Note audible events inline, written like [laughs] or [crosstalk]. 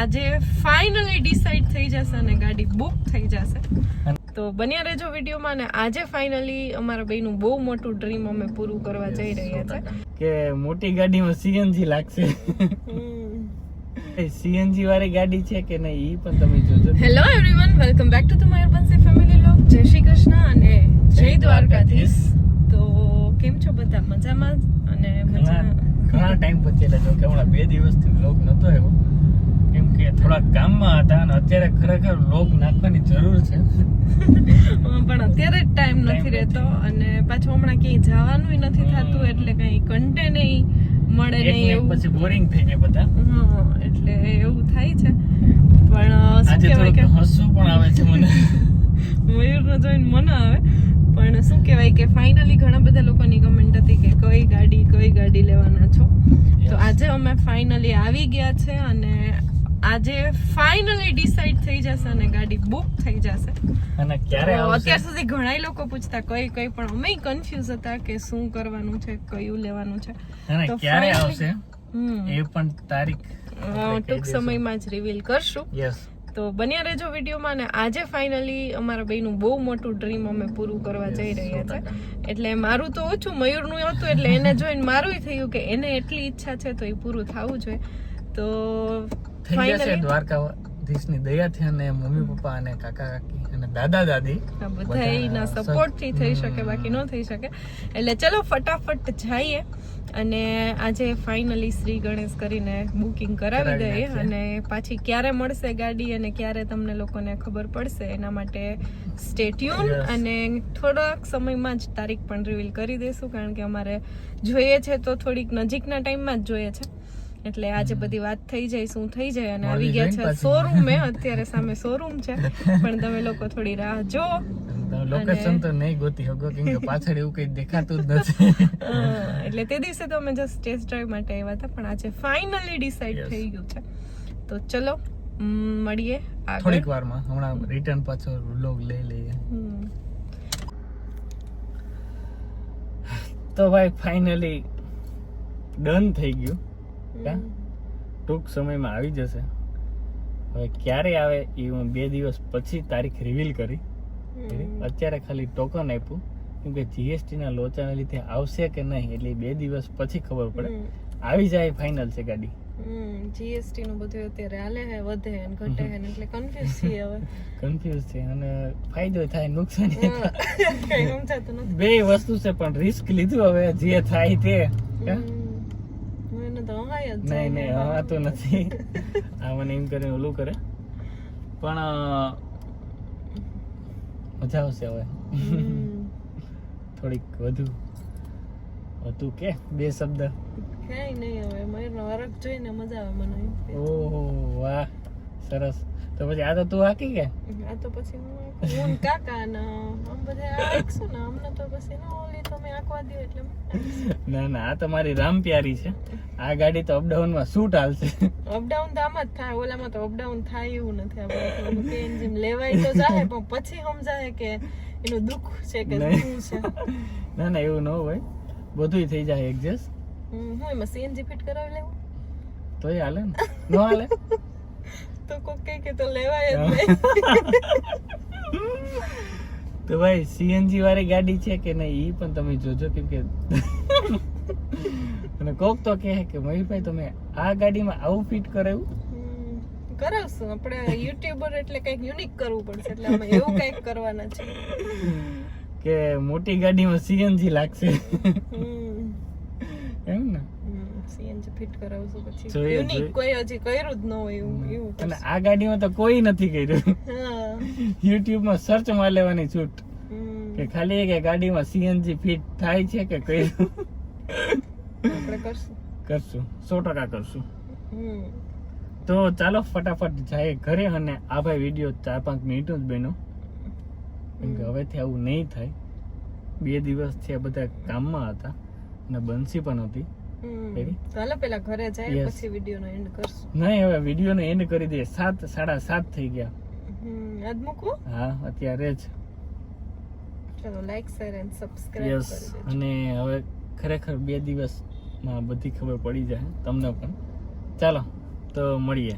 આજે finally decide થઈ જશે અને ગાડી બુક થઈ જશે. તો બન્યા રહેજો વિડીયોમાં અને આજે ફાઇનલી અમારા બેનું બહુ મોટું ડ્રીમ અમે પૂરું કરવા જઈ રહ્યા છે. કે મોટી ગાડીમાં સીએનજી લાગશે. સીએનજી વાળી ગાડી છે કે નહીં એ પણ તમે જોજો. Hello everyone welcome back to the Mayurbhanshi family લોક જય શ્રી કૃષ્ણ અને જય દ્વારકાધીશ. તો કેમ છો બધા? મજામાં? અને મજા ઘણા ટાઈમ પછી એટલે જો કે હમણાં બે દિવસથી બ્લોગ નતો આવ્યો. કેમ કે થોડા કામમાં હતા અને અત્યારે ખરેખર લોક નાખવાની જરૂર છે. પણ અત્યારે જ ટાઈમ નથી રહેતો અને પાછું હમણાં ક્યાંય જવાનું નથી થતું એટલે કઈ કન્ટેન્ટ મળે નહીં એવું. પછી બોરિંગ થઈ જાય બધા. એટલે એવું થાય છે. પણ શું કહેવાય કે હસવું પણ આવે છે મને. મયુરને જોઈને મને આવે પણ શું કહેવાય કે ફાઇનલી ઘણા બધા લોકોની કમેન્ટ હતી કે કઈ ગાડી કઈ ગાડી લેવાના છો. તો આજે અમે ફાઇનલી આવી ગયા છે અને આજે ફાઇનલી ડિસાઈડ થઈ જશે અને ગાડી બુક થઈ જશે. અને ક્યારે આવશે? અત્યાર સુધી ઘણાય લોકો પૂછતા કઈ કઈ પણ અમે કન્ફ્યુઝ હતા કે શું કરવાનું છે કયું લેવાનું છે. અને તો ક્યારે આવશે? એ પણ તારીખ ટૂંક સમયમાં જ રિવીલ કરશું. યસ તો બન્યા રહેજો વિડીયોમાં અને આજે ફાઇનલી અમારા બેયનું બહુ મોટું ડ્રીમ અમે પૂરું કરવા જઈ રહ્યા છે. એટલે મારું તો ઓછું મયુરનું હતું એટલે એને જોઈને મારું થયું કે એને એટલી ઈચ્છા છે તો એ પૂરું થવું જોઈએ. તો થઈ છે ફાઇનલી દ્વારકાધીશની દયાથી અને મમ્મી પપ્પા અને કાકા કાકી અને દાદા દાદી. બધાના સપોર્ટથી થઈ શકે બાકી ન થઈ શકે. એટલે ચલો ફટાફટ જઈએ અને આજે ફાઇનલી શ્રી ગણેશ કરીને બુકિંગ કરાવી કરાવી દઈએ અને પાછી ક્યારે મળશે ગાડી અને ક્યારે તમને લોકોને ખબર પડશે એના માટે સ્ટેટ્યુન અને થોડાક સમયમાં જ તારીખ પણ રિવીલ કરી દઈશું કારણ કે અમારે જોઈએ છે તો થોડીક નજીકના ટાઈમમાં જ જોઈએ છે. એટલે આજે બધી વાત થઈ જાય શું થઈ જાય અને આવી ગયા છે. શોરૂમ અત્યારે સામે શોરૂમ છે. પણ તમે લોકો થોડી રાહ જો. લોકેશન તો નહીં ગોતી હગો કેમ કે [laughs] પાછળ એવું કઈ દેખાતું જ નથી. [laughs] એટલે તે દિવસે તો અમે જસ્ટ ટેસ્ટ ડ્રાઈવ માટે આવ્યા હતા પણ આજે ફાઇનલી ડિસાઈડ થઈ ગયું છે. તો ચલો મળીએ થોડીક વારમાં હમણાં રિટર્ન પાછો વ્લોગ લઈ લઈએ. તો ભાઈ ફાઇનલી ડન થઈ ગયું. કા? ટૂંક સમયમાં આવી જશે. હવે ક્યારે આવે એ હું બે દિવસ પછી તારીખ રિવીલ કરી. અત્યારે ખાલી ટોકન આપ્યું. કેમ કે જીએસટી ના લોચાના લીધે આવશે કે નહીં એટલે બે દિવસ પછી ખબર પડે. આવી જાય ફાઇનલ છે ગાડી. જીએસટી નું બધું અત્યારે હાલે હે વધે હે ઘટે હે એટલે કન્ફ્યુઝ છીએ હવે. [laughs] કન્ફ્યુઝ છે અને ફાયદો થાય નુકસાન. [laughs] કઈ સમજાતું નથી. બે વસ્તુ છે પણ રિસ્ક લીધું હવે જે થાય તે. તો હવાય જ નહીં નહીં. હવાતું નથી. આ મને એમ કરીને ઓલું કરે. પણ મજા આવશે હવે. થોડીક વધુ. હતું કે? બે શબ્દ. કઈ નહીં હવે મયુરનો વરખ જોઈને મજા આવે મને ઓહો વાહ. સરસ. તો પછી આ તો તું હાકી કે? આ તો પછી હું કાકા ને આમ બધા આખશું ને અમને તો પછી ના ઓલી તો મેં આંકવા દો એટલે ના ના આ તો મારી રામ પ્યારી છે. આ ગાડી તો અપડાઉનમાં શું ચાલશે અપડાઉન તો આમ જ થાય ઓલામાં તો અપડાઉન થાય એવું નથી. આપણે એન્જિન લેવાય તો જાય પણ પછી સમજાય કે એનું દુઃખ છે કે શું છે. ના ના એવું ન હોય. બધુંય થઈ જાય એડજસ્ટ હું એમાં સીએનજી ફિટ કરાવી લેવું? તોય હાલે ને. ન હાલે? તો કોક કહે કે તો લેવાય જ નહીં. તો ભાઈ સીએનજી વાળી ગાડી છે કે નહીં? એ પણ તમે જોજો કેમ કે અને કોક તો કહે કે મયુરભાઈ તમે આ ગાડીમાં આવું ફિટ કરાવ્યું? કરાવશું. આપણે યુટ્યુબર એટલે કંઈક યુનિક કરવું પડશે. એટલે અમે એવું કંઈક કરવાના છે. કે મોટી ગાડીમાં સીએનજી લાગશે. એમ ને? સીએનજી ફિટ કરાવશું પછી. યુનિક કોઈ હજી કર્યું જ ન હોય એવું એવું અને આ ગાડીમાં તો કોઈ નથી કર્યું. યુટ્યુબ યુટ્યુબમાં સર્ચમાં લેવાની છૂટ. કે ખાલી કે ગાડીમાં સીએનજી ફિટ થાય છે કે કર્યું? [laughs] આપણે કરશું. કરશું. સો ટકા કરશું. તો ચાલો ફટાફટ જાય ઘરે અને આ ભાઈ વીડિયો ચાર પાંચ મિનિટ જ બન્યો. કેમ કે હવેથી આવું નહીં થાય. બે દિવસથી આ બધા કામમાં હતા અને બંસી પણ હતી. હમ. Ready? તો હાલો પેલા ઘરે જાય પછી વીડિયો નો એન્ડ કરશું. નહીં હવે વિડીયોને એન્ડ કરી દે સાત સાડા સાત થઈ ગયા. આજ મૂકવું? હા અત્યારે જ. ચલો લાઈક શેર એન્ડ સબસ્ક્રાઇબ કરી અને હવે ખરેખર બે દિવસમાં બધી ખબર પડી જાય તમને પણ. ચાલો તો મળીએ.